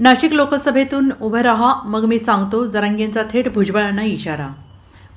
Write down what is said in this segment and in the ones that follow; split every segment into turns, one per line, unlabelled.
नाशिक लोकसभेतून उभं राहा मग मी सांगतो जरांगेंचा थेट भुजबळांना इशारा.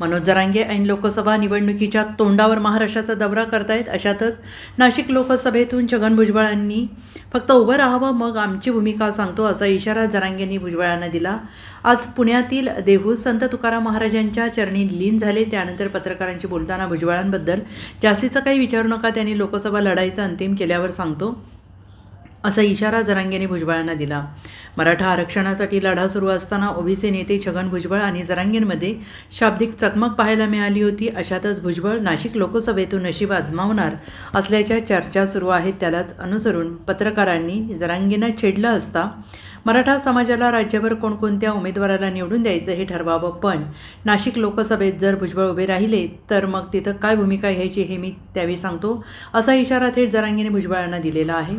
मनोज जरांगे ऐन लोकसभा निवडणुकीच्या तोंडावर महाराष्ट्राचा दौरा करतायत अशातच नाशिक लोकसभेतून छगन भुजबळांनी फक्त उभं राहावं मग आमची भूमिका सांगतो असा इशारा जरांगेंनी भुजबळांना दिला. आज पुण्यातील देहू संत तुकाराम महाराजांच्या चरणी लीन झाले त्यानंतर पत्रकारांशी बोलताना भुजबळांबद्दल जास्तीचं काही विचारू नका त्यांनी लोकसभा लढाईचं अंतिम केल्यावर सांगतो. असा इशारा जरांगेने भुजबळांना दिला. मराठा आरक्षणासाठी लढा सुरू असताना ओबीसी नेते छगन भुजबळ आणि जरांगेंमध्ये शाब्दिक चकमक पाहायला मिळाली होती. अशातच भुजबळ नाशिक लोकसभेतून नशीब आजमावणार असल्याच्या चर्चा सुरू आहेत. त्यालाच अनुसरून पत्रकारांनी जरांगेंना छेडलं असता मराठा समाजाला राज्यभर कोणकोणत्या उमेदवाराला निवडून द्यायचं हे ठरवावं. पण नाशिक लोकसभेत जर भुजबळ उभे राहिले तर मग तिथं काय भूमिका घ्यायची हे मी त्यावेळी सांगतो असा इशारा थेट जरांगीने भुजबळांना दिलेला आहे.